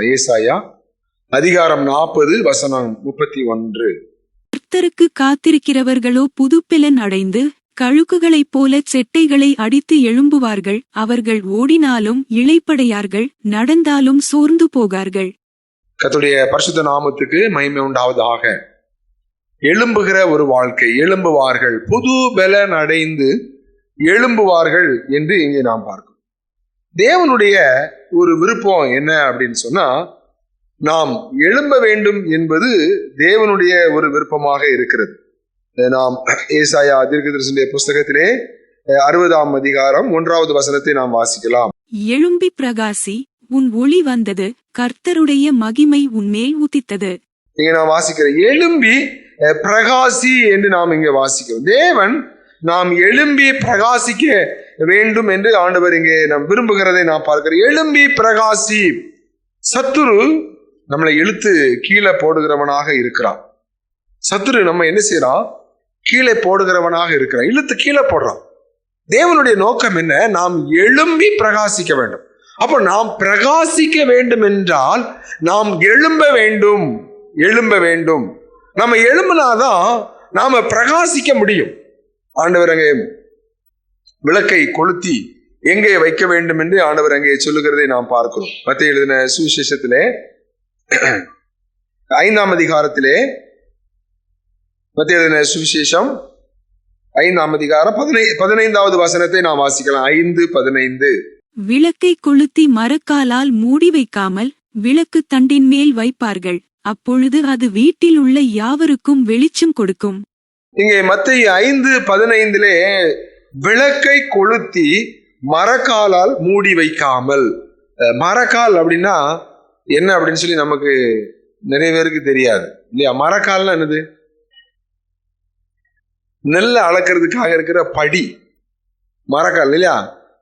வாசிக்கலாம் ஏசாயா அதிகாரம் நாற்பது வசனம் முப்பத்தி ஒன்று கர்த்தருக்கு காத்திருக்கிறவர்களோ புதுப்பிலன் அடைந்து கழுகுகளைப் போலச் செட்டைகளை அடித்து எழும்புவார்கள். அவர்கள் ஓடினாலும் இளைப்படையார்கள் நடந்தாலும் சோர்ந்து போகார்கள். கர்த்தருடைய பரிசுத்த நாமத்துக்கு மகிமை உண்டாவதாக. எழும்புகிற ஒரு வாழ்க்கை எழும்புவார்கள். புது பலன் அடைந்து எழும்புவார்கள் என்று இங்கே நாம் பார்க்கிறோம். தேவனுடைய ஒரு விருப்பம் என்ன அப்படின்னு சொன்னா நாம் எழும்ப வேண்டும் என்பது தேவனுடைய ஒரு விருப்பமாக இருக்கிறது. நாம் ஏசாயா தீர்க்கதரிசனுடைய புஸ்தகத்திலே அறுபதாம் அதிகாரம் ஒன்றாவது வசனத்தை நாம் வாசிக்கலாம். எழும்பி பிரகாசி உன் ஒளி வந்தது கர்த்தருடைய மகிமை உன்மேல் உதித்தது. இங்க நாம் வாசிக்கிறோம் எழும்பி பிரகாசி என்று நாம் இங்கே வாசிக்கிறோம். தேவன் நாம் எழும்பி பிரகாசிக்க வேண்டும் என்று ஆண்டவர் இங்கே நாம் விரும்புகிறதை நாம் பார்க்கிறோம் எழும்பி பிரகாசி. சத்துரு நம்மளை இழுத்து கீழே போடுகிறவனாக இருக்கிறான். சத்துரு நம்ம என்ன செய்யறான் கீழே போடுகிறவனாக இருக்கிறான். இழுத்து கீழே போடுறான். தேவனுடைய நோக்கம் என்ன? நாம் எழும்பி பிரகாசிக்க வேண்டும். அப்போ நாம் பிரகாசிக்க வேண்டும் என்றால் நாம் எழும்ப வேண்டும். எழும்ப வேண்டும். நம்ம எழும்பினாதான் நாம பிரகாசிக்க முடியும். ஆண்டவர் அங்கே விளக்கை கொளுத்தி எங்கே வைக்க வேண்டும் என்று ஆண்டவர் அங்கே சொல்லுகிறதை நாம் பார்க்கிறோம். மத்திய எழுதின சுவிசேஷத்திலே ஐந்தாம் அதிகாரத்திலே மத்திய எழுதின சுவிசேஷம் ஐந்தாம் அதிகாரம் பதினை பதினைந்தாவது வசனத்தை நாம் வாசிக்கலாம். ஐந்து பதினைந்து. விளக்கை கொளுத்தி மரக்காலால் மூடி வைக்காமல் விளக்கு தண்டின் மேல் வைப்பார்கள். அப்பொழுது அது வீட்டில் உள்ள யாவருக்கும் வெளிச்சம் கொடுக்கும். இங்கே மத்திய ஐந்து பதினைந்திலே விளக்கை கொளுத்தி மரக்காலால் மூடி வைக்காமல். மரக்கால் அப்படின்னா என்ன அப்படின்னு சொல்லி நமக்கு நிறைய பேருக்கு தெரியாது. இல்லையா? மரக்கால்னா என்னது? நெல்லை அளக்கிறதுக்காக இருக்கிற படி. மரக்கால் இல்லையா?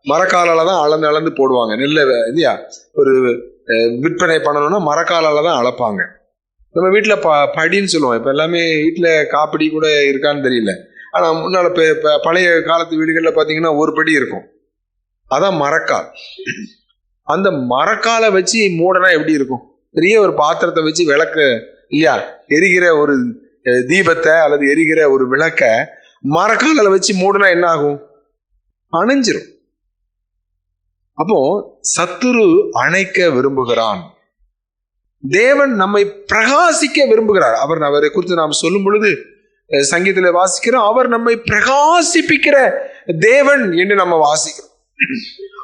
மரக்காலால தான் அளந்து அளந்து போடுவாங்க. நெல்லை இல்லையா? ஒரு விற்பனை பண்ணணும்னா மரக்காலால தான் அளப்பாங்க. நம்ம வீட்டில் ப படின்னு சொல்லுவோம். இப்போ எல்லாமே வீட்டில் காப்படி கூட இருக்கான்னு தெரியல. ஆனால் முன்னால் இப்போ இப்போ பழைய காலத்து வீடுகளில் பார்த்தீங்கன்னா ஒரு படி இருக்கும். அதான் மரக்கால். அந்த மரக்காலை வச்சு மூடனா எப்படி இருக்கும்? பெரிய ஒரு பாத்திரத்தை வச்சு விளக்கு இல்லையா? எரிகிற ஒரு தீபத்தை அல்லது எரிகிற ஒரு விளக்க மரக்காலில் வச்சு மூடனா என்ன ஆகும்? அணைஞ்சிரும். அப்போ சத்துரு அணைக்க விரும்புகிறான். தேவன் நம்மை பிரகாசிக்க விரும்புகிறார். அவர் அவரை குறித்து நாம் சொல்லும் பொழுது சங்கீதத்தில் வாசிக்கிறோம் அவர் நம்மை பிரகாசிப்பிக்கிற தேவன் என்று நம்ம வாசிக்கிறோம்.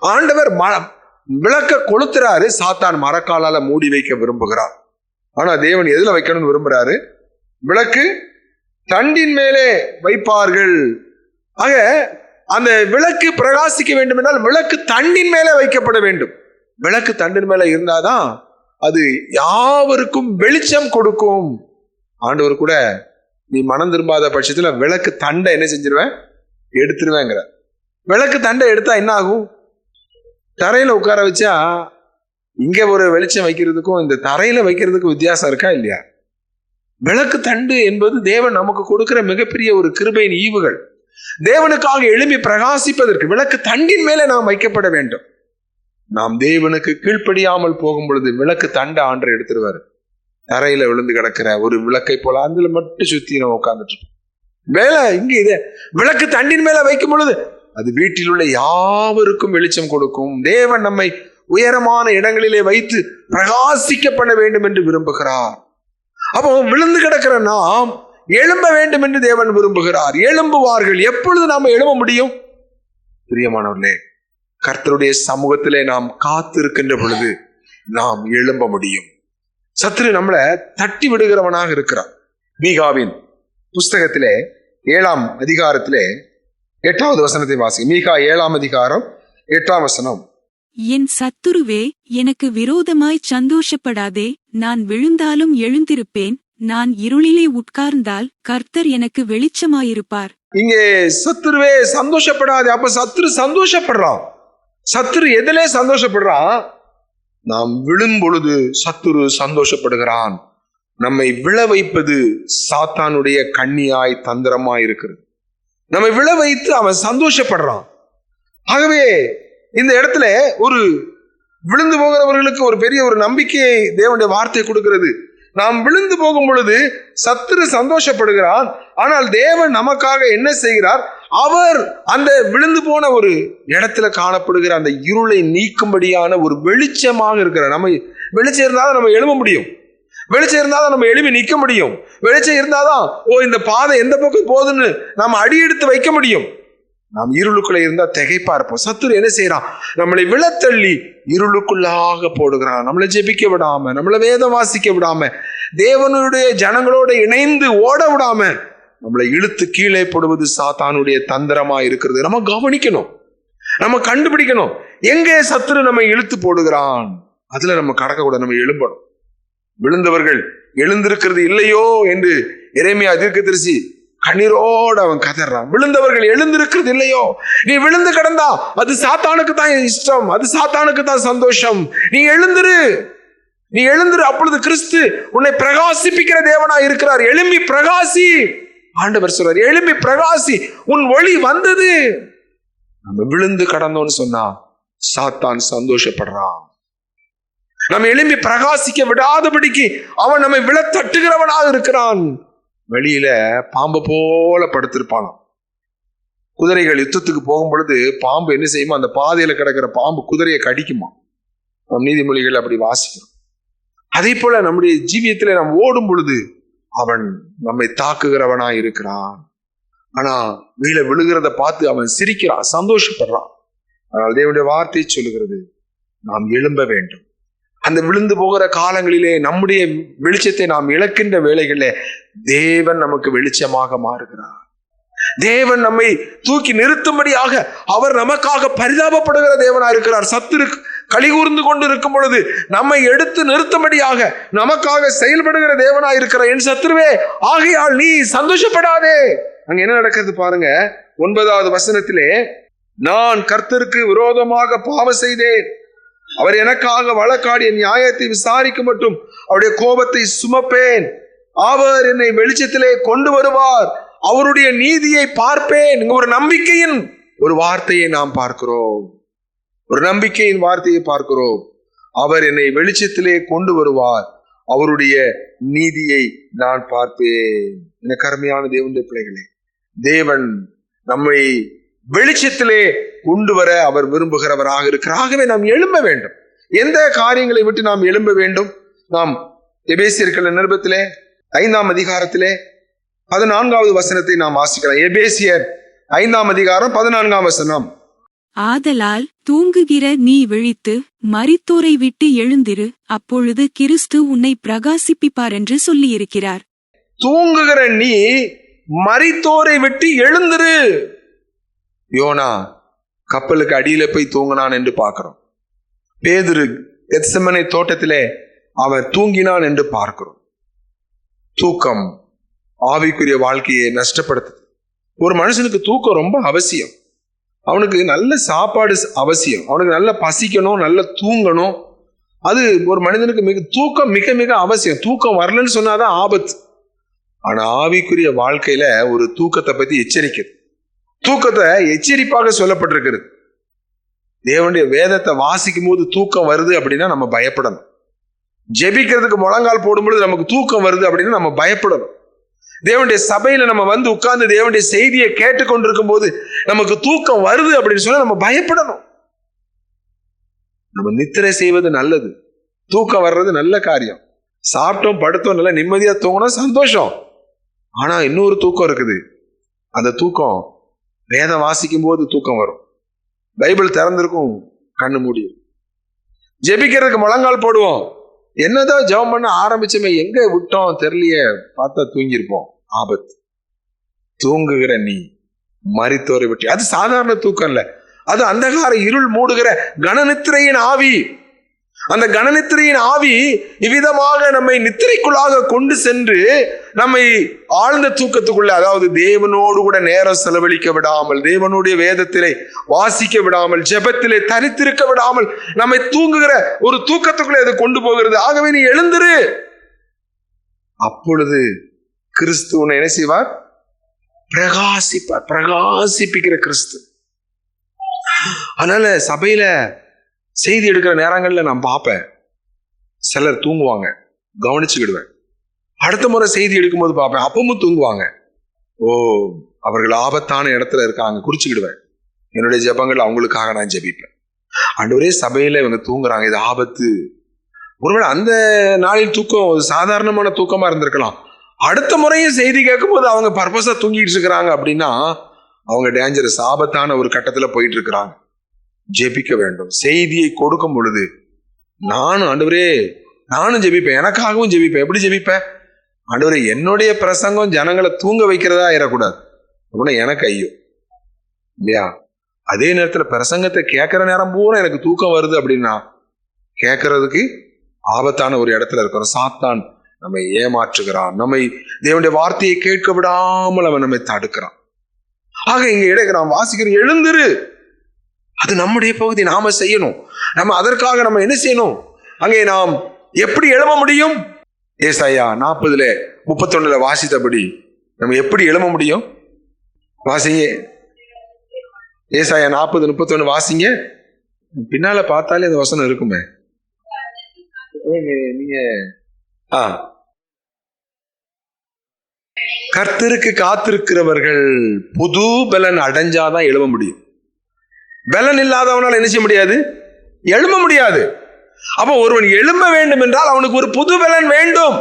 ஆண்டவர் ம- விளக்க கொளுத்துறாரு சாத்தான் மரக்காலால மூடி வைக்க விரும்புகிறார். ஆனா தேவன் எதுல வைக்கணும்னு விரும்புறாரு? விளக்கு தண்டின் மேலே வைப்பார்கள். ஆக அந்த விளக்கு பிரகாசிக்க வேண்டும் என்றால் விளக்கு தண்டின் மேலே வைக்கப்பட வேண்டும். விளக்கு தண்டின் மேலே இருந்தாதான் அது யாவருக்கும் வெளிச்சம் கொடுக்கும். ஆண்டவர் கூட நீ மனம் திரும்பாத பட்சத்துல விளக்கு தண்டை என்ன செஞ்சிருவேன்? எடுத்துருவேங்கிற விளக்கு தண்டை எடுத்தா என்ன ஆகும்? தரையில உட்கார வச்சா இங்க ஒரு வெளிச்சம் வைக்கிறதுக்கும் இந்த தரையில வைக்கிறதுக்கும் வித்தியாசம் இருக்கா இல்லையா? விளக்கு தண்டு என்பது தேவன் நமக்கு கொடுக்கிற மிகப்பெரிய ஒரு கிருபையின் ஈவுகள். தேவனுக்காக எழும்பி பிரகாசிப்பதற்கு விளக்கு தண்டின் மேலே நாம் வைக்கப்பட வேண்டும். நாம் தேவனுக்கு கீழ்ப்படியாமல் போகும் பொழுது விளக்கு தண்டை ஆண்டு எடுத்துருவாரு. தரையில விழுந்து கிடக்கிற ஒரு விளக்கை போல அதுல மட்டும் சுத்தி நம்ம உட்காந்துட்டு இருப்போம். மேல இங்க இது. விளக்கு தண்டின் மேல வைக்கும் பொழுது அது வீட்டில் உள்ள யாவருக்கும் வெளிச்சம் கொடுக்கும். தேவன் நம்மை உயரமான இடங்களிலே வைத்து பிரகாசிக்கப்பட வேண்டும் என்று விரும்புகிறார். அப்போ விழுந்து கிடக்கிற நாம் எழும்ப வேண்டும் என்று தேவன் விரும்புகிறார். எழும்புவார்கள். எப்பொழுது நாம் எழும்ப முடியும்? பிரியமானவர்களே கர்த்தருடைய சமூகத்திலே நாம் காத்திருக்கின்ற பொழுது நாம் எழும்ப முடியும். சத்துரு நம்மளை தட்டி விடுகிறவனாக இருக்கிறான். மீகாவின் புஸ்தகத்திலே ஏழாம் அதிகாரத்திலே எட்டாவது வசனத்தை வாசி. மீகா ஏழாம் அதிகாரம் எட்டாம் வசனம். என் சத்துருவே எனக்கு விரோதமாய் சந்தோஷப்படாதே நான் விழுந்தாலும் எழுந்திருப்பேன் நான் இருளிலே உட்கார்ந்தால் கர்த்தர் எனக்கு வெளிச்சமாயிருப்பார். இங்கே சத்துருவே சந்தோஷப்படாது. அப்ப சத்துரு சந்தோஷப்படுறான். சத்துரு எதிலே சந்தோஷப்படுறான்? நாம் விழும் பொழுது சத்துரு சந்தோஷப்படுகிறான். நம்மை விழ வைப்பது சாத்தானுடைய கண்ணியாய் தந்திரமாய் இருக்கிறது நம்மை விழ வைத்து அவன் சந்தோஷப்படுறான். ஆகவே இந்த இடத்துல ஒரு விழுந்து போகிறவர்களுக்கு ஒரு பெரிய ஒரு நம்பிக்கையை தேவனுடைய வார்த்தை கொடுக்கிறது. நாம் விழுந்து போகும் பொழுது சத்துரு சந்தோஷப்படுகிறான். ஆனால் தேவன் நமக்காக என்ன செய்கிறார்? அவர் அந்த விழுந்து போன ஒரு இடத்துல காணப்படுகிற அந்த இருளை நீக்கும்படியான ஒரு வெளிச்சமாக இருக்கிறார். நம்ம வெளிச்சம் இருந்தால் நம்ம எழும்ப முடியும். வெளிச்சம் இருந்தாதான் நம்ம எழுப்பி நிற்க முடியும். வெளிச்சம் இருந்தாதான் ஓ இந்த பாதை எந்த பக்கம் போகுதுன்னு நம்ம அடி எடுத்து வைக்க முடியும். நாம் இருளுக்குள்ள இருந்தா திகைப்பா இருப்போம். சத்துரு என்ன செய்யறான் நம்மளை விழத்தள்ளி இருளுக்குள்ளாக போடுகிறான். நம்மளை ஜெபிக்க விடாம நம்மளை வேதம் வாசிக்க விடாம தேவனுடைய ஜனங்களோட இணைந்து ஓட விடாம நம்மளை இழுத்து கீழே போடுவது சாத்தானுடைய தந்திரமா இருக்கிறது. நம்ம கவனிக்கணும். நம்ம கண்டுபிடிக்கணும். எங்கே சத்துரு நம்ம இழுத்து போடுகிறான்? அதுல நம்ம கடக்கக்கூடாது. நம்ம எழும்பணும். விழுந்தவர்கள் எழுந்திருக்கிறது இல்லையோ என்று இறைமையா தீர்க்கதரிசி கண்ணீரோடு அவன் கதறான். விழுந்தவர்கள் எழுந்திருக்கிறது இல்லையோ? நீ விழுந்து கிடந்தா அது சாத்தானுக்கு தான் இஷ்டம். அது சாத்தானுக்கு தான் சந்தோஷம். நீ எழுந்துரு. நீ எழுந்துரு. அப்பொழுது கிறிஸ்து உன்னை பிரகாசிப்பிக்கிற தேவனா இருக்கிறார். எழும்பி பிரகாசி. ஆண்டவர் சொல்றார் எழும்பி பிரகாசி. உன் ஒளி வந்தது. நம்ம விழுந்து கடந்தோம்னு சொன்னா சாத்தான் சந்தோஷப்படுறான். நம்ம எழும்பி பிரகாசிக்க விடாதபடிக்கு அவன் நம்மை விழ தட்டுகிறவனாக இருக்கிறான். வெளியில பாம்பு போல படுத்திருப்பானாம். குதிரைகள் யுத்தத்துக்கு போகும் பொழுது பாம்பு என்ன செய்யுமா அந்த பாதையில கிடக்கிற பாம்பு குதிரையை கடிக்குமா நம் நீதிமொழிகள் அப்படி வாசிக்கிறோம் அதே போல நம்முடைய ஜீவியத்துல நாம் ஓடும் பொழுது அவன் நம்மை தாக்குகிறவனா இருக்கிறான். ஆனா வீழ விழுகிறத பார்த்து அவன் சிரிக்கிறான் சந்தோஷப்படுறான். ஆனால் தேவனுடைய வார்த்தை சொல்லுகிறது நாம் எழும்ப வேண்டும். அந்த விழுந்து போகிற காலங்களிலே நம்முடைய வெளிச்சத்தை நாம் இழக்கின்ற வேலைகளிலே தேவன் நமக்கு வெளிச்சமாக மாறுகிறார். தேவன் நம்மை தூக்கி நிறுத்தும்படியாக அவர் நமக்காக பரிதாபப்படுகிற தேவனா இருக்கிறார். சத்துரு கலிகூர்ந்து கொண்டு இருக்கும் பொழுது நம்மை எடுத்து நிறுத்தும்படியாக நமக்காக செயல்படுகிற தேவனா இருக்கிற என் சத்துருவே ஆகையால் நீ சந்தோஷப்படாதே. அங்க என்ன நடக்கிறது பாருங்க. ஒன்பதாவது வசனத்திலே நான் கர்த்தருக்கு விரோதமாக பாவம் செய்தேன். அவர் எனக்காக வழக்காடிய நியாயத்தை விசாரிக்க மட்டும் அவருடைய கோபத்தை சுமப்பேன். அவர் என்னை வெளிச்சத்திலே கொண்டு வருவார். அவருடைய நீதியை பார்ப்பேன். இங்க ஒரு நம்பிக்கையின் ஒரு வார்த்தையை நாம் பார்க்கிறோம். ஒரு நம்பிக்கையின் வார்த்தையை பார்க்கிறோம். அவர் என்னை வெளிச்சத்திலே கொண்டு வருவார். அவருடைய நீதியை நான் பார்ப்பேன். என கருமையான தேவனுடைய பிள்ளைகளே. தேவன் நம்மை வெளிச்சத்திலே கொண்டு வர அவர் விரும்புகிறவராக இருக்கிறார். ஆகவே நாம் எழும்ப வேண்டும். எந்த காரியங்களை விட்டு நாம் எழும்ப வேண்டும்? நாம் எபேசியர்கள் நிருபத்திலே ஐந்தாம் அதிகாரத்திலே பதினான்காவது வசனத்தை நாம் வாசிக்கலாம். எபேசியர் ஐந்தாம் அதிகாரம் பதினான்காம் வசனம். ஆதலால் தூங்குகிற நீ விழித்து மரித்தோரை விட்டு எழுந்திரு. அப்பொழுது கிறிஸ்து உன்னை பிரகாசிப்பிப்பார் என்று சொல்லியிருக்கிறார். தூங்குகிற நீ மரித்தோரை விட்டு எழுந்திரு. யோனா கப்பலுக்கு அடியில் போய் தூங்கினான் என்று பார்க்கிறோம். பேதுரு எத்சமனை தோட்டத்திலே அவன் தூங்கினான் என்று பார்க்கிறோம். தூக்கம் ஆவிக்குரிய வாழ்க்கையை நஷ்டப்படுத்துது. ஒரு மனுஷனுக்கு தூக்கம் ரொம்ப அவசியம். அவனுக்கு நல்ல சாப்பாடு அவசியம். அவனுக்கு நல்ல பசிக்கணும் நல்ல தூங்கணும். அது ஒரு மனிதனுக்கு மிக தூக்கம் மிக மிக அவசியம். தூக்கம் வரலன்னு சொன்னாதான் ஆபத்து. ஆனால் ஆவிக்குரிய வாழ்க்கையில ஒரு தூக்கத்தை பத்தி எச்சரிக்கிறது. தூக்கத்தை எச்சரிப்பாக சொல்லப்பட்டிருக்கிறது. தேவனுடைய வேதத்தை வாசிக்கும் போது தூக்கம் வருது அப்படின்னா நம்ம பயப்படணும். ஜெபிக்கிறதுக்கு முழங்கால் போடும்பொழுது நமக்கு தூக்கம் வருது அப்படின்னா நம்ம பயப்படணும். தேவனுடைய சபையில நம்ம வந்து உட்கார்ந்து தேவனுடைய செய்தியை கேட்டுக்கொண்டிருக்கும் போது நமக்கு தூக்கம் வருது அப்படின்னு சொன்னா நம்ம பயப்படணும். நம்ம நித்திரை செய்வது நல்லது. தூக்கம் வர்றது நல்ல காரியம். சாப்பிட்டோம் படுத்தோம் நல்லா நிம்மதியா தூங்கணும் சந்தோஷம். ஆனா இன்னொரு தூக்கம் இருக்குது. அந்த தூக்கம் வேதம் வாசிக்கும் போது தூக்கம் வரும். பைபிள் திறந்திருக்கும் கண்ணு மூடியும் ஜெபிக்கிறதுக்கு முழங்கால் போடுவோம். என்னதான் ஜெபம் பண்ண ஆரம்பிச்சோமே எங்க விட்டோம் தெரியலையே பார்த்தா தூங்கியிருப்போம். ஆபத்து. தூங்குகிற நீ மறித்தோரை விட்டு. அது சாதாரண தூக்கம் இல்லை. அது அந்தகார இருள் மூடுகிற கனநித்திரையின் ஆவி. அந்த கனநித்திரையின் ஆவி இவ்விதமாக நம்மை நித்திரைக்குள்ளாக கொண்டு சென்று நம்மை ஆழ்ந்த தூக்கத்துக்குள்ள அதாவது தேவனோடு கூட நேரம் செலவழிக்க விடாமல் தேவனுடைய வேதத்திலே வாசிக்க விடாமல் ஜெபத்திலே தரித்திருக்க விடாமல் நம்மை தூங்குகிற ஒரு தூக்கத்துக்குள்ளே அது கொண்டு போகிறது. ஆகவே நீ எழுந்துரு. அப்பொழுது கிறிஸ்து உன்னை என்ன செய்வார்? பிரகாசிப்பார். பிரகாசிப்பிக்கிற கிறிஸ்து. அதனால சபையில செய்தி எடுக்கிற நேரங்களில் நான் பார்ப்பேன். சிலர் தூங்குவாங்க. கவனிச்சுக்கிடுவேன். அடுத்த முறை செய்தி எடுக்கும்போது பார்ப்பேன். அப்பவும் தூங்குவாங்க. ஓ அவர்கள் ஆபத்தான இடத்துல இருக்காங்க. குறிச்சுக்கிடுவேன் என்னுடைய ஜெபங்கள் அவங்களுக்காக நான் ஜெபிப்பேன். ஒரே சபையில் இவங்க தூங்குறாங்க. இது ஆபத்து. ஒருவேளை அந்த நாளில் தூக்கம் ஒரு சாதாரணமான தூக்கமாக இருந்திருக்கலாம். அடுத்த முறையும் செய்தி கேட்கும்போது அவங்க பர்பஸாக தூங்கிட்டு இருக்கிறாங்க அப்படின்னா அவங்க டேஞ்சரஸ் ஆபத்தான ஒரு கட்டத்தில் போயிட்டு இருக்கிறாங்க. ஜெபிக்க வேண்டும். செய்தியை கொடுக்கும் பொழுது நானும் ஆண்டவரே நானும் ஜெபிப்பேன். எனக்காகவும் ஜெபிப்பேன். எப்படி ஜெபிப்பேன்? ஆண்டவரே என்னுடைய பிரசங்கம் ஜனங்களை தூங்க வைக்கிறதா ஆயிடக்கூடாது அப்படின்னா எனக்கு ஐயோ. இல்லையா? அதே நேரத்தில் பிரசங்கத்தை கேட்குற நேரம் பூரா எனக்கு தூக்கம் வருது அப்படின்னா கேட்கறதுக்கு ஆபத்தான ஒரு இடத்துல இருக்கிறோம். சாத்தான் நம்மை ஏமாற்றுகிறான். நம்மை தேவனுடைய வார்த்தையை கேட்க விடாமல் அவன் நம்மை தடுக்கிறான். ஆக இங்க இடைக்கிறான் வாசிக்கிற எழுந்துரு. அது நம்முடைய பகுதி நாம செய்யணும். நம்ம அதற்காக நம்ம என்ன செய்யணும்? அங்கே நாம் எப்படி எழும முடியும்? ஏசாயா நாற்பதுல முப்பத்தொன்னுல வாசித்தபடி நம்ம எப்படி எழும முடியும்? வாசிங்க. ஏசாயா நாற்பது முப்பத்தொன்னு வாசிங்க. பின்னால பார்த்தாலே அந்த வசனம் இருக்குமே. ஏங்க, நீங்க ஆ. கர்த்தருக்கு காத்திருக்கிறவர்கள் புது பலன் அடைஞ்சாதான் எழும முடியும். பலன் இல்லாதவனால் என்ன செய்ய முடியாது? எழும்ப முடியாது. அப்போ ஒருவன் எழும்ப வேண்டும் என்றால் அவனுக்கு ஒரு புது பலன் வேண்டும்.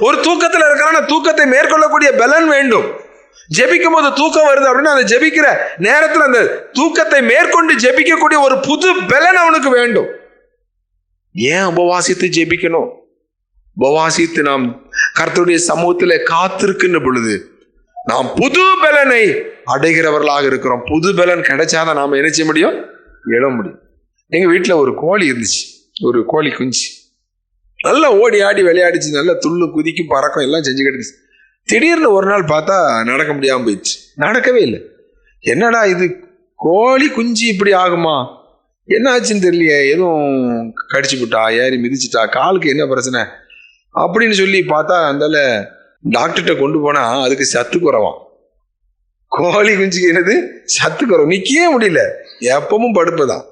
ஒரு தூக்கத்தில் இருக்கான தூக்கத்தை மேற்கொள்ளக்கூடிய பலன் வேண்டும். ஜெபிக்கும் போது தூக்கம் வருது அப்படின்னா அந்த ஜெபிக்கிற நேரத்தில் அந்த தூக்கத்தை மேற்கொண்டு ஜெபிக்கக்கூடிய ஒரு புது பலன் அவனுக்கு வேண்டும். ஏன் உபவாசித்து ஜெபிக்கணும்? உபவாசித்து நாம் கர்த்தருடைய சமூகத்தில் காத்திருக்கின்ற பொழுது நாம் புது பலனை அடைகிறவர்களாக இருக்கிறோம். புது பலன் கிடைச்சாதான் நாம என்ன செய்ய முடியும்? எழ முடியும். எங்க வீட்டில் ஒரு கோழி இருந்துச்சு. ஒரு கோழி குஞ்சு. நல்லா ஓடி ஆடி விளையாடிச்சு. நல்லா துள்ளு குதிக்கும் பறக்கும் எல்லாம் செஞ்சு இருந்துச்சு. திடீர்னு ஒரு நாள் பார்த்தா நடக்க முடியாமல் போயிடுச்சு. நடக்கவே இல்லை. என்னடா இது? கோழி குஞ்சு இப்படி ஆகுமா? என்ன ஆச்சுன்னு தெரியலையே. எதுவும் கடிச்சு விட்டா ஏறி மிதிச்சிட்டா காலுக்கு என்ன பிரச்சனை? அப்படின்னு சொல்லி பார்த்தா அந்தால டாக்டர்கிட்ட கொண்டு போனால் அதுக்கு சத்து குறவான் கோழி குஞ்சுக்கு என்னது சத்து குறைவு முடியல. எப்பவும் படுப்புதான்.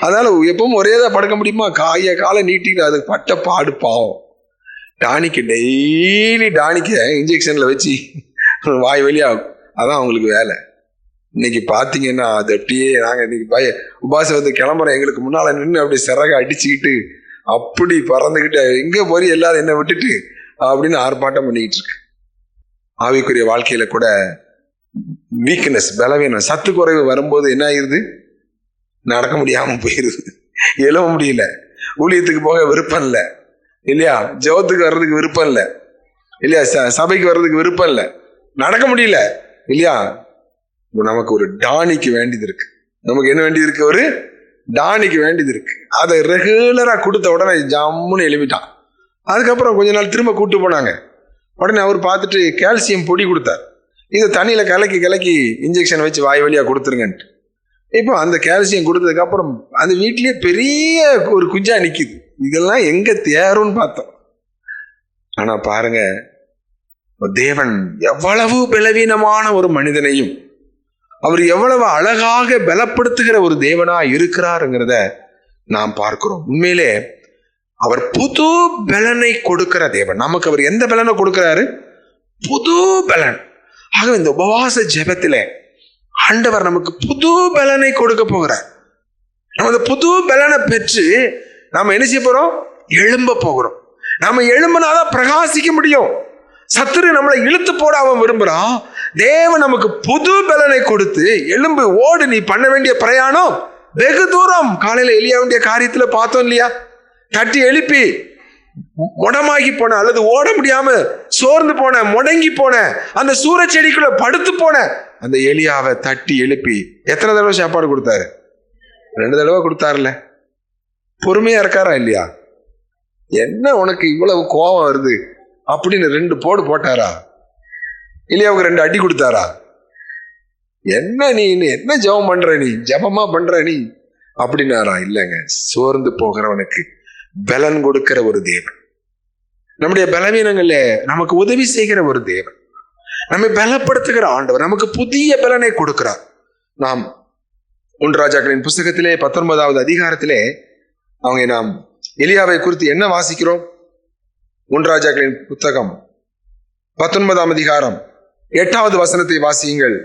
அதனால எப்பவும் ஒரே தான் படுக்க முடியுமா? காய காலை நீட்டிக்கிட்டு அதுக்கு பட்ட பாடு பாவம். டானிக்கு டெய்லி டானிக்க இன்ஜெக்ஷன்ல வச்சு வாய் வழியாகும் அதான் அவங்களுக்கு வேலை. இன்னைக்கு பாத்தீங்கன்னா அது அப்படியே நாங்கள் இன்னைக்கு பய உபாசம் வந்து கிளம்புறோம். எங்களுக்கு முன்னால நின்று அப்படி சிறக அடிச்சுக்கிட்டு அப்படி பறந்துக்கிட்டு எங்க போய் எல்லாரும் என்ன விட்டுட்டு அப்படின்னு ஆர்ப்பாட்டம் பண்ணிக்கிட்டு இருக்கு. ஆவிக்குரிய வாழ்க்கையில கூட வீக்னஸ் பலவீனம். சத்து குறைவு வரும்போது என்ன ஆயிருது? நடக்க முடியாமல் போயிருது. எழ முடியல. ஊழியத்துக்கு போக விருப்பம் இல்லை. இல்லையா? ஜெபத்துக்கு வர்றதுக்கு விருப்பம் இல்லை. இல்லையா? ச- சபைக்கு வர்றதுக்கு விருப்பம் இல்லை. நடக்க முடியல. இல்லையா? நமக்கு ஒரு டானிக்கு வேண்டியது இருக்கு. நமக்கு என்ன வேண்டியது இருக்கு? ஒரு டானிக்கு வேண்டியது இருக்கு. அதை ரெகுலராக கொடுத்த உடனே ஜம்முன்னு எழுப்பிட்டான் அதுக்கப்புறம் கொஞ்ச நாள் திரும்ப கூட்டு போனாங்க. உடனே அவர் பார்த்துட்டு கால்சியம் பொடி கொடுத்தார். இதை தண்ணியில் கலக்கி கலக்கி இன்ஜெக்ஷன் வச்சு வாய் வழியாக கொடுத்துருங்கன்ட்டு. இப்போ அந்த கால்சியம் கொடுத்ததுக்கப்புறம் அந்த வீட்லேயே பெரிய ஒரு குஞ்சா நிற்கிது இதெல்லாம் எங்கே தேரும்னு பார்த்தோம். ஆனால் பாருங்க தேவன் எவ்வளவு பலவீனமான ஒரு மனிதனையும் அவர் எவ்வளவு அழகாக பலப்படுத்துகிற ஒரு தேவனா இருக்கிறாருங்கிறத நாம் பார்க்கிறோம். உண்மையிலே அவர் புது பலனை கொடுக்கிற தேவன். நமக்கு அவர் எந்த பலனை கொடுக்கிறாரு? புது பலன். ஆகவே இந்த உபவாச ஜெபத்திலே ஆண்டவர் நமக்கு புது பலனை கொடுக்க போகிறார். நம்ம அந்த புது பலனை பெற்று நாம் என்ன செய்ய போகிறோம் எழும்ப போகிறோம். நம்ம எழும்பினாதான் பிரகாசிக்க முடியும். சத்துரு நம்மளை இழுத்து போட அவன் விரும்புகிறான் தேவன் நமக்கு புது பலனை கொடுத்து எலும்பு ஓடு நீ பண்ண வேண்டிய பிரயாணம் வெகு தூரம். காலையில் எலியா வேண்டிய காரியத்தில் பார்த்தோம் இல்லையா? தட்டி எழுப்பி முடமாகி போன அல்லது ஓட முடியாம சோர்ந்து போன முடங்கி போன அந்த சூற செடிக்குள்ள படுத்து போன அந்த எலியாவை தட்டி எழுப்பி எத்தனை தடவை சாப்பாடு கொடுத்தாரு? ரெண்டு தடவை கொடுத்தாருல. பொறுமையா இருக்காரா இல்லையா? என்ன உனக்கு இவ்வளவு கோபம் வருது? அப்படின்னு ரெண்டு போடு போட்டாரா? இல்லையாவுக்கு ரெண்டு அடி கொடுத்தாரா? என்ன நீ என்ன ஜெபம் பண்ற நீ? ஜபமா பண்ற நீ? அப்படின்னாரா? இல்லைங்க. சோர்ந்து போகிறவனுக்கு பலன் கொடுக்கிற ஒரு தேவன். நம்முடைய பலவீனங்கள்ல நமக்கு உதவி செய்கிற ஒரு தேவன். நம்மை பலப்படுத்துகிற ஆண்டவர் நமக்கு புதிய பலனை கொடுக்கிறார். நாம் ஒன்று ராஜாக்களின் புஸ்தகத்திலே பத்தொன்பதாவது அதிகாரத்திலே அவங்க நாம் எலியாவை குறித்து என்ன வாசிக்கிறோம்? ஒன்றாஜாக்களின் புத்தகம் பத்தொன்பதாம் அதிகாரம் எட்டாவது வசனத்தை வாசியுங்கள்.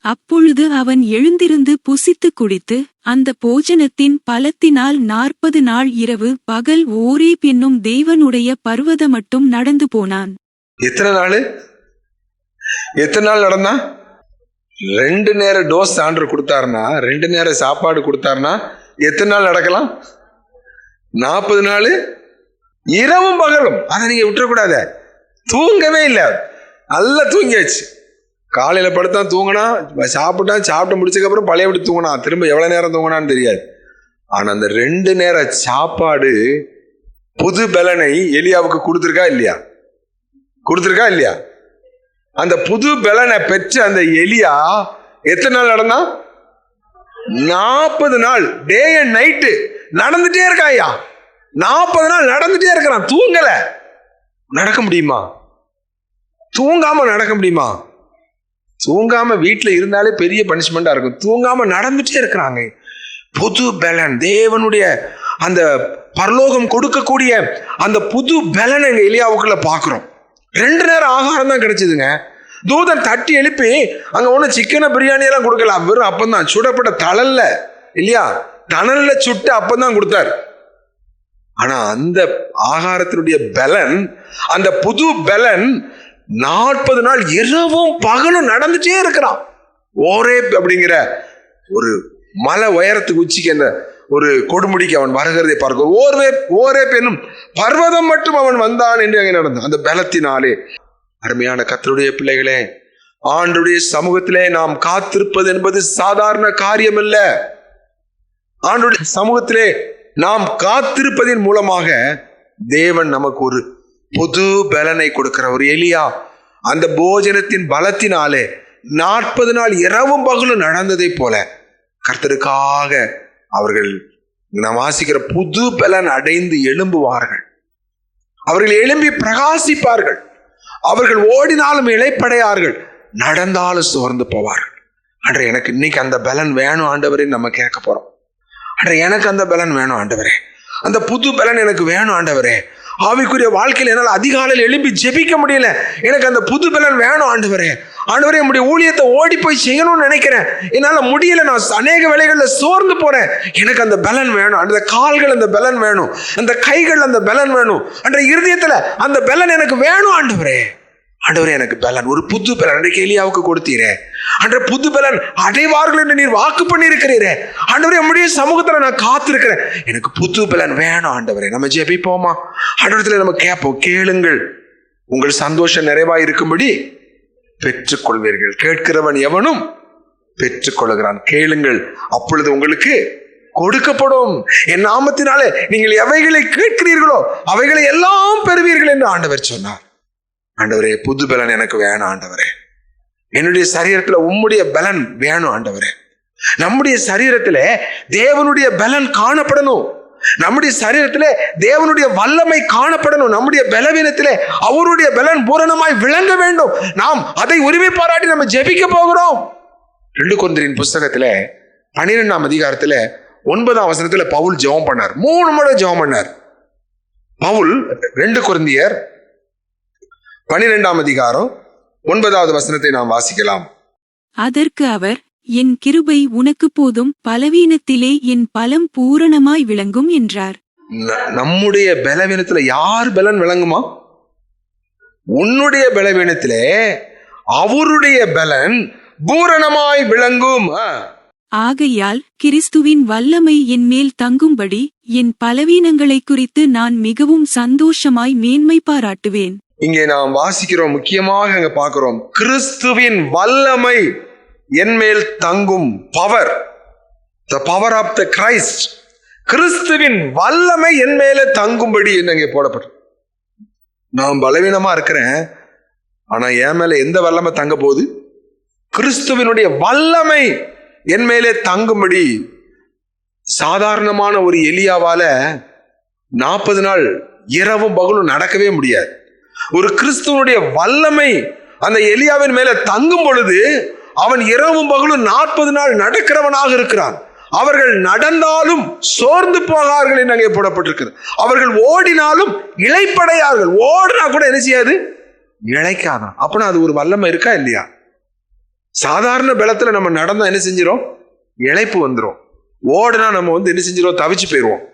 அப்பொழுது அவன் எழுந்திருந்து புசித்து குடித்து அந்த போஜனத்தின் பலத்தினால் நாற்பது நாள் இரவு பகல் ஓரே என்னும் தேவனுடைய பர்வத மட்டும் நடந்து போனான். எத்தனை நாள்? எத்தனை நாள் நடந்தா? ரெண்டு நேர டோஸ் சான்று கொடுத்தாருன்னா ரெண்டு நேர சாப்பாடு கொடுத்தாருனா எத்தனை நாள் நடக்கலாம்? நாற்பது நாள்? இரவும் பகலும். அதை நீங்க விட்டுறக்கூடாத. தூங்கவே இல்லை. நல்லா தூங்கியாச்சு. காலையில் படுத்தா தூங்கினா சாப்பிட்டான் சாப்பிட்டு முடிச்சதுக்கப்புறம் பழையபடி தூங்கினா திரும்ப எவ்வளோ நேரம் தூங்கினான்னு தெரியாது. ஆனால் அந்த ரெண்டு நேர சாப்பாடு புது பலனை எலியாவுக்கு கொடுத்துருக்கா இல்லையா? கொடுத்துருக்கா இல்லையா? அந்த புது பலனை பெற்ற அந்த எலியா எத்தனை நாள் நடந்தா? நாற்பது நாள். டே அண்ட் நைட்டு நடந்துட்டே இருக்காயா நாற்பது நாள் நடந்துட்டே இருக்கிறான். தூங்கலை. நடக்க முடியுமா? தூங்காம நடக்க முடியுமா? தூங்காம வீட்டில் இருந்தாலே பெரிய பனிஷ்மெண்டா இருக்கும். தூங்காம நடந்துட்டே இருக்கிறாங்க. புது பலன். தேவனுடைய அந்த பரலோகம் கொடுக்கக்கூடிய அந்த புது பலன் எங்க இலியாவுக்குள்ள பாக்குறோம். ரெண்டு நேரம் ஆகாரம் தான் கிடைச்சதுங்க. தூதன் தட்டி எழுப்பி அங்க ஒண்ணு சிக்கனை பிரியாணி எல்லாம் கொடுக்கல வெறும் அப்பந்தான். சுடப்பட்ட தளல்ல இல்லையா? தணல்ல சுட்டு அப்பந்தான் கொடுத்தாரு. ஆனா அந்த ஆகாரத்தினுடைய பலன் அந்த புது பலன் நாற்பது நாள் இரவும் பகலும் நடந்துட்டே இருக்கிறான். ஓரே அப்படிங்கிற ஒரு மலை உயரத்துக்கு உச்சிக்கு அந்த ஒரு கொடுமுடிக்கு அவன் வருகிறதை பார்க்க ஓரே ஓரே பெண்ணும் பர்வதம் மட்டும் அவன் வந்தான் என்று அங்கே நடந்தான் அந்த பலத்தினாலே அருமையான கத்தருடைய பிள்ளைகளே ஆண்டுடைய சமூகத்திலே நாம் காத்திருப்பது என்பது சாதாரண காரியம் அல்ல ஆண்டுடைய சமூகத்திலே நாம் காத்திருப்பதின் மூலமாக தேவன் நமக்கு ஒரு புது பலனை கொடுக்கிற ஒரு எலியா அந்த போஜனத்தின் பலத்தினாலே நாற்பது நாள் இரவும் பகலும் நடந்ததை போல கர்த்தருக்காக அவர்கள் நாம் வாசிக்கிற புது பலன் அடைந்து எழும்புவார்கள். அவர்கள் எழும்பி பிரகாசிப்பார்கள். அவர்கள் ஓடினாலும் இழைப்படையார்கள் நடந்தாலும் சோர்ந்து போவார்கள். அன்ற எனக்கு இன்னைக்கு அந்த பலன் வேணும் ஆண்டவரே நம்ம கேட்க போறோம். அன்ற எனக்கு அந்த பலன் வேணும் ஆண்டவரே. அந்த புது பலன் எனக்கு வேணும் ஆண்டவரே. ஆவிக்குரிய வாழ்க்கையில் என்னால் அதிகாலையில் எழும்பி ஜெபிக்க முடியல. எனக்கு அந்த புது பலன் வேணும் ஆண்டவரே. ஆண்டவரே என்னுடைய ஊழியத்தை ஓடி போய் செய்யணும்னு நினைக்கிறேன். என்னால் முடியல நான் அநேக வேலைகளில் சோர்ந்து போறேன். எனக்கு அந்த பலன் வேணும். அந்த கால்கள் அந்த பலன் வேணும். அந்த கைகள் அந்த பலன் வேணும். அன்ற இருதயத்தில் அந்த பலன் எனக்கு வேணும் ஆண்டவரே. ஆண்டவரே எனக்கு பலன். ஒரு புது பலன். அன்றைக்கு எலியாவுக்கு கொடுத்தீரே. அன்ற புது பலன். அடைவார்கள் என்று நீர் வாக்கு பண்ணியிருக்கிறீரே. ஆண்டவரே நம்முடைய சமூகத்தில் நான் காத்திருக்கிறேன். எனக்கு புது பலன் வேணும் ஆண்டவரே. நம்ம ஜெபிப்போமா? ஆண்டவரத்தில் நம்ம கேட்போம். கேளுங்கள். உங்கள் சந்தோஷம் நிறைவாக இருக்கும்படி பெற்றுக்கொள்வீர்கள். கேட்கிறவன் எவனும் பெற்றுக்கொள்கிறான். கேளுங்கள். அப்பொழுது உங்களுக்கு கொடுக்கப்படும். என் நாமத்தினாலே நீங்கள் எவைகளை கேட்கிறீர்களோ அவைகளை எல்லாம் பெறுவீர்கள் என்று ஆண்டவர் சொன்னார். ஆண்டவரே புது பலன் எனக்கு வேணும் ஆண்டவரே. என்னுடைய சரீரத்துல உம்முடைய பலன் வேணும் ஆண்டவரே. நம்முடைய சரீரத்துல தேவனுடைய பலன் காணப்படணும். நம்முடைய சரீரத்தில் தேவனுடைய வல்லமை காணப்படணும். நம்முடைய பலவீனத்திலே அவருடைய பலன் பூரணமாய் விளங்க வேண்டும். நாம் அதை உரிமை பாராட்டி நம்ம ஜெபிக்க போகிறோம். ரெண்டு கொந்தரின் புஸ்தகத்துல பன்னிரெண்டாம் அதிகாரத்துல ஒன்பதாம் வசனத்துல பவுல் ஜெபம் பண்ணார். மூணு முறை ஜெபம் பண்ணார். பவுல் ரெண்டு குருந்தியர் பன்னிரெண்டாம் அதிகாரம் ஒன்பதாவது வசனத்தை நாம் வாசிக்கலாம். அதற்கு அவர் என் கிருபை உனக்கு போதும் பலவீனத்திலே என் பலம் பூரணமாய் விளங்கும் என்றார். நம்முடைய பலவீனத்துல யார் பலன் விளங்குமா? உன்னுடைய பலவீனத்திலே அவருடைய பலன் பூரணமாய் விளங்கும். ஆகையால் கிறிஸ்துவின் வல்லமை என் மேல் தங்கும்படி என் பலவீனங்களைக் குறித்து நான் மிகவும் சந்தோஷமாய் மேன்மை பாராட்டுவேன். இங்கே நாம் வாசிக்கிறோம் முக்கியமாக அங்க பார்க்கிறோம். கிறிஸ்துவின் வல்லமை என் மேல் தங்கும் power the power of the Christ கிறிஸ்துவின் வல்லமை என் மேல தங்கும்படி என்ன இங்கே போடப்படும். நான் பலவீனமா இருக்கிறேன் ஆனா என் மேல எந்த வல்லமை தங்க போகுது? கிறிஸ்துவினுடைய வல்லமை என் மேலே தங்கும்படி சாதாரணமான ஒரு எலியாவால நாற்பது நாள் இரவும் பகலும் நடக்கவே முடியாது. ஒரு கிறிஸ்துவனுடைய வல்லமை அந்த எலியாவின் மேல தங்கும் பொழுது அவன் இரவும் பகலும் நாற்பது நாள் நடக்கிறவனாக இருக்கிறான். அவர்கள் நடந்தாலும் சோர்ந்து போகார்கள் என்று அங்கே போடப்பட்டிருக்கிறது. அவர்கள் ஓடினாலும் இளைப்படையார்கள். ஓடினா கூட என்ன செய்யாது? இழைக்காதான். அப்படின்னா அது ஒரு வல்லமை இருக்கா இல்லையா? சாதாரண பலத்துல நம்ம நடந்தா என்ன செஞ்சிடும் இழைப்பு வந்துடும் ஓடுனா நம்ம வந்து என்ன செஞ்சிடும் தவிச்சு போயிடுவோம்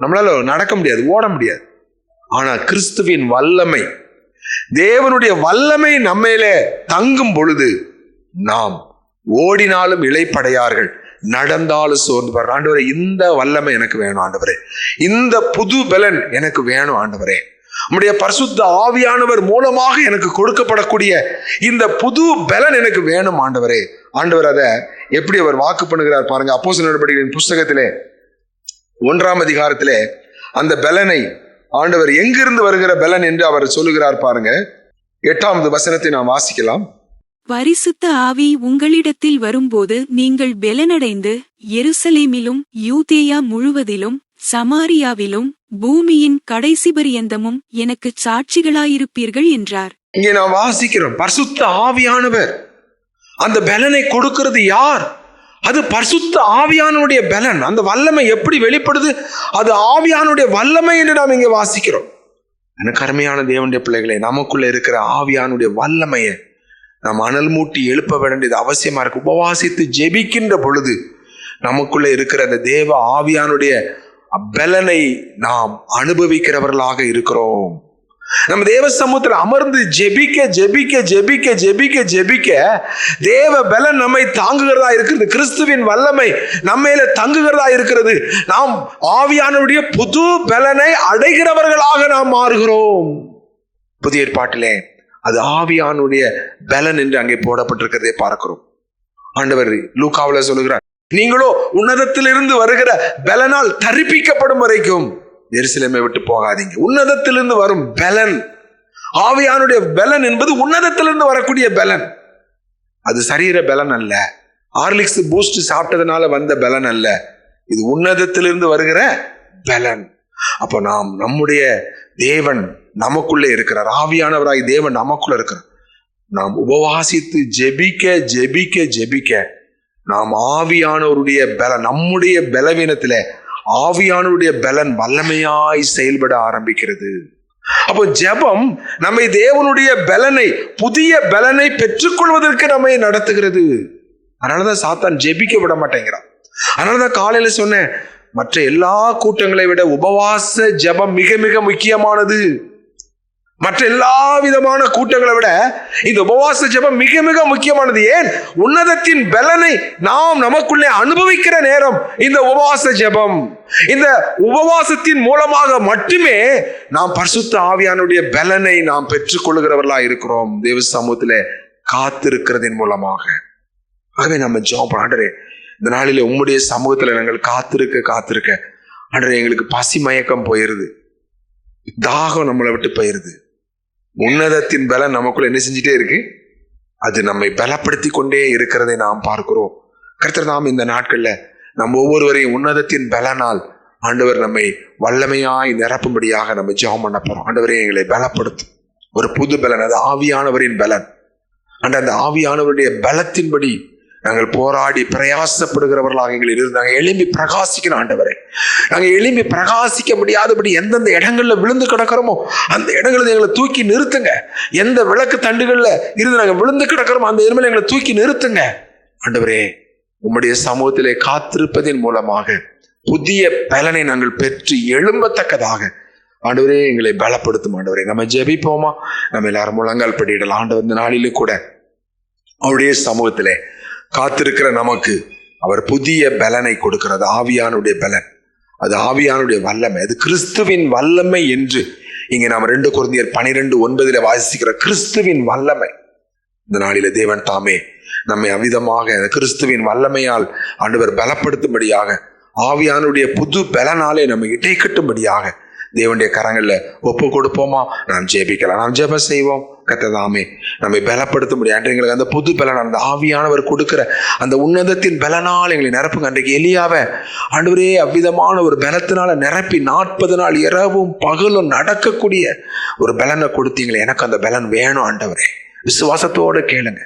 நம்மளால நடக்க முடியாது ஓட முடியாது. ஆனா கிறிஸ்துவின் வல்லமை தேவனுடைய வல்லமை நம்மையில தங்கும் பொழுது நாம் ஓடினாலும் இளைப்படையார்கள். நடந்தாலும் சோர்ந்து பாரு ஆண்டவரே இந்த வல்லமை எனக்கு வேணும் ஆண்டவரே. இந்த புது பலன் எனக்கு வேணும் ஆண்டவரே. உம்முடைய பரிசுத்த ஆவியானவர் மூலமாக எனக்கு கொடுக்கப்படக்கூடிய இந்த புது பலன் எனக்கு வேணும் ஆண்டவரே. ஆண்டவர் அதை எப்படி அவர் வாக்கு பண்ணுகிறார் பாருங்க அப்போஸ் நடவடிக்கைகளின் புஸ்தகத்திலே ஒன்றாம் அதிகாரத்திலே அந்த பலனை ஆண்டவர் எங்கிருந்து வருகிற பலன் என்று அவர் சொல்லுகிறார் பாருங்க. எட்டாவது வசனத்தை நாம் வாசிக்கலாம். பரிசுத்த ஆவி உங்களிடத்தில் வரும்போது நீங்கள் பெலனடைந்து எருசலேமிலும் யூதேயா முழுவதிலும் சமாரியாவிலும் பூமியின் கடைசி பரியந்தமும் எனக்கு சாட்சிகளாயிருப்பீர்கள் என்றார். இங்கே நாம் வாசிக்கிறோம் பரிசுத்த ஆவியானவர். அந்த பலனை கொடுக்கிறது யார்? அது பரிசுத்த ஆவியானுடைய பலன். அந்த வல்லமை எப்படி வெளிப்படுது? அது ஆவியானுடைய வல்லமை என்று நாம் இங்கே வாசிக்கிறோம். எனக்கு அருமையான தேவனுடைய பிள்ளைகளே நமக்குள்ள இருக்கிற ஆவியானுடைய வல்லமையை நாம் அனல் மூட்டி எழுப்ப வேண்டியது அவசியமா இருக்கு. உபவாசித்து ஜெபிக்கின்ற பொழுது நமக்குள்ள இருக்கிற அந்த தேவ ஆவியானுடைய பலனை நாம் அனுபவிக்கிறவர்களாக இருக்கிறோம். நம்ம தேவ சமூகத்தில் அமர்ந்து ஜெபிக்க ஜெபிக்க ஜெபிக்க ஜெபிக்க ஜெபிக்க தேவ பலன் நம்மை தாங்குகிறதா இருக்கிறது. கிறிஸ்துவின் வல்லமை நம்மையில தங்குகிறதா இருக்கிறது. நாம் ஆவியானவருடைய புது பலனை அடைகிறவர்களாக நாம் மாறுகிறோம். புதிய ஏற்பாட்டிலே அது ஆவியானுடைய பலன் என்று அங்கே போடப்பட்டிருக்கிறதை பார்க்கிறோம். ஆண்டவர் லூக்காவுல சொல்லுகிறார் நீங்களோ உன்னதத்திலிருந்து வருகிற பலனால் தரிப்பிக்கப்படும் வரைக்கும் எரிசிலமை விட்டு போகாதீங்க. உன்னதத்திலிருந்து வரும் பலன். ஆவியானுடைய பலன் என்பது உன்னதத்திலிருந்து வரக்கூடிய பலன். அது சரீர பலன் அல்ல. ஹார்லிக்ஸ் பூஸ்ட் சாப்பிட்டதுனால வந்த பலன் அல்ல. இது உன்னதத்திலிருந்து வருகிற பலன். அப்போ நாம் நம்முடைய தேவன் நமக்குள்ளே இருக்கிறார். ஆவியானவராய் தேவன் நமக்குள்ள இருக்கிறார். நாம் உபவாசித்து ஜெபிக்க ஜெபிக்க ஜெபிக்க நாம் ஆவியானவருடைய பல நம்முடைய பலவீனத்தில் ஆவியானுடைய பலன் வல்லமையாய் செயல்பட ஆரம்பிக்கிறது. அப்போ ஜெபம் நம்மை தேவனுடைய பலனை புதிய பலனை பெற்றுக்கொள்வதற்கு நம்மை நடத்துகிறது. அதனாலதான் சாத்தான் ஜெபிக்க விட மாட்டேங்கிறான். அதனாலதான் காலையில சொன்னேன் மற்ற எல்லா கூட்டங்களை விட உபவாச ஜெபம் மிக மிக முக்கியமானது. மற்ற எல்லா விதமான கூட்டங்களை விட இந்த உபவாச ஜெபம் மிக மிக முக்கியமானது. ஏன்? உன்னதத்தின் பலனை நாம் நமக்குள்ளே அனுபவிக்கிற நேரம் இந்த உபவாச ஜெபம். இந்த உபவாசத்தின் மூலமாக மட்டுமே நாம் பரிசுத்த ஆவியானுடைய பலனை நாம் பெற்றுக்கொள்கிறவர்களா இருக்கிறோம். தேவ சமூகத்தில் காத்திருக்கிறதின் மூலமாக. ஆகவே நம்ம ஜெபம் ஆண்டரே இந்த நாளில் உம்முடைய சமூகத்தில் நாங்கள் காத்திருக்க காத்திருக்க ஆண்டரே எங்களுக்கு பசி மயக்கம் போயிருது. தாகம் நம்மளை விட்டு போயிருது. உன்னதத்தின் பலம் நமக்குள்ள என்ன செஞ்சுட்டே இருக்கு? அது நம்மை பலப்படுத்தி கொண்டே இருக்கிறதை நாம் பார்க்கிறோம். கருத்தர் நாம் இந்த நாட்கள்ல நம்ம ஒவ்வொருவரையும் உன்னதத்தின் பலனால் ஆண்டவர் நம்மை வல்லமையாய் நிரப்பும்படியாக நம்ம ஜெபம் பண்ண போறோம். ஆண்டவரே எங்களை பலப்படுத்தும் ஒரு புது பலன் அது ஆவியானவரின் பலன். அண்ட் அந்த ஆவியானவருடைய பலத்தின்படி நாங்கள் போராடி பிரயாசப்படுகிறவர்களாக எங்களை இருந்து நாங்கள் எழும்பி பிரகாசிக்கணும் ஆண்டவரே. நாங்கள் எழும்பி பிரகாசிக்க முடியாதபடி எந்தெந்த இடங்களில் விழுந்து கிடக்கிறோமோ அந்த இடங்களில் எங்களை தூக்கி நிறுத்துங்க. எந்த விளக்கு தண்டுகளில் இருந்து நாங்கள் விழுந்து கிடக்கிறோமோ அந்த இடமில் எங்களை தூக்கி நிறுத்துங்க. ஆண்டவரே உம்முடைய சமூகத்திலே காத்திருப்பதன் மூலமாக புதிய பலனை நாங்கள் பெற்று எழும்பத்தக்கதாக. ஆண்டவரே எங்களை பலப்படுத்தும் ஆண்டவரே. நம்ம ஜெபிப்போமா? நம்ம எல்லாரும் முழங்கால் படியிடலாம் ஆண்டவர் இந்த நாளிலே கூட அவருடைய சமூகத்திலே காத்திருக்கிற நமக்கு. அவர் புதிய பலனை கொடுக்கிறது. ஆவியானுடைய பலன். அது ஆவியானுடைய வல்லமை. அது கிறிஸ்துவின் வல்லமை என்று இங்கே நாம் ரெண்டு குழந்தையர் பனிரெண்டு ஒன்பதில் வாசிக்கிற கிறிஸ்துவின் வல்லமை. இந்த நாளில தேவன் தாமே நம்மை அவிதமாக அந்த கிறிஸ்துவின் வல்லமையால் ஆண்டவர் பலப்படுத்தும்படியாக ஆவியானுடைய புது பலனாலே நம்ம இடை கட்டும்படியாக தேவனுடைய கரங்களில் ஒப்பு கொடுப்போமா நாம் ஜெபிக்கலாம். நாம் ஜெபம் செய்வோம். கத்ததாமே நம்மை பலப்படுத்த அன்று எங்களுக்கு அந்த புது பலன் அந்த ஆவியானவர் கொடுக்குற அந்த உன்னதத்தின் பலனால் எங்களை நிரப்புங்க. அன்றைக்கு எலியாவை ஆண்டவரே அவ்விதமான ஒரு பலத்தினால நிரப்பி நாற்பது நாள் இரவும் பகலும் நடக்கக்கூடிய ஒரு பலனை கொடுத்தீங்களே. எனக்கு அந்த பலன் வேணும் ஆண்டவரே. விசுவாசத்தோடு கேளுங்க.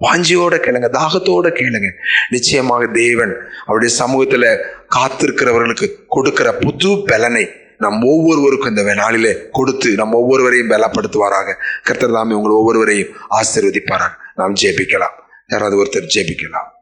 வாஞ்சியோட கேளுங்க. தாகத்தோட கேளுங்க. நிச்சயமாக தேவன் அவருடைய சமூகத்தில் காத்திருக்கிறவர்களுக்கு கொடுக்கிற புது பலனை நம் ஒவ்வொருவருக்கும் இந்த நாளிலே கொடுத்து நம் ஒவ்வொருவரையும் பலப்படுத்துவாராக. கர்த்தர் தாமே உங்கள் ஒவ்வொருவரையும் ஆசீர்வதிப்பாராக. நாம் ஜெபிக்கலாம். யாராவது ஒருத்தர் ஜெபிக்கலாம்.